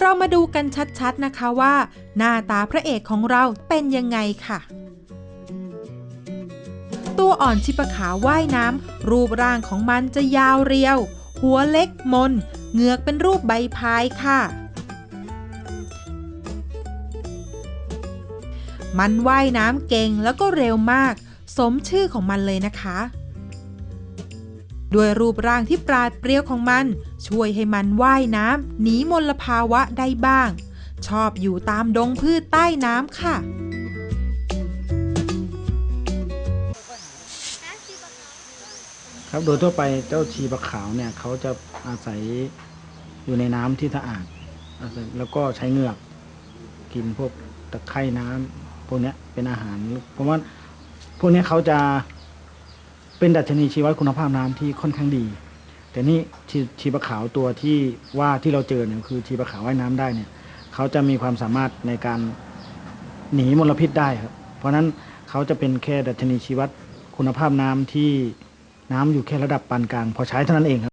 เรามาดูกันชัดๆนะคะว่า หน้าตาพระเอกของเราเป็นยังไงค่ะ ตัวอ่อนชิปะขาวว่ายน้ำรูปร่างของมันจะยาวเรียว หัวเล็กมนเหงือกเป็นรูปใบพายค่ะ มันว่ายน้ำเก่งแล้วก็เร็วมาก สมชื่อของมันเลยนะคะ ด้วยรูปร่างที่ปราดเปรียวของมัน ช่วยให้มันว่ายน้ำหนีมลภาวะได้บ้าง ชอบอยู่ตามดงพืชใต้น้ำค่ะ ครับโดยทั่วไปเจ้าชีปลาขาวเนี่ยเขาจะอาศัยอยู่ในน้ำที่สะอาดอาศัยแล้วก็ใช้เหงือก กินพวกตะไคร่น้ำพวกเนี้ยเป็นอาหารเพราะว่าพวกเนี้ยเขาจะ เป็นดัชนีชีวคุณภาพน้ำที่ค่อนข้างดี แต่นี่ชีชีปะขาวตัวที่ว่าที่เราเจอเนี่ยคือชีปะขาวว่ายน้ำได้เนี่ยเขาจะมีความสามารถในการหนีมลพิษได้ครับ เพราะฉะนั้นเขาจะเป็นแค่ดัชนีชีวัดคุณภาพน้ำที่น้ำอยู่แค่ระดับปานกลาง พอใช้เท่านั้นเองครับ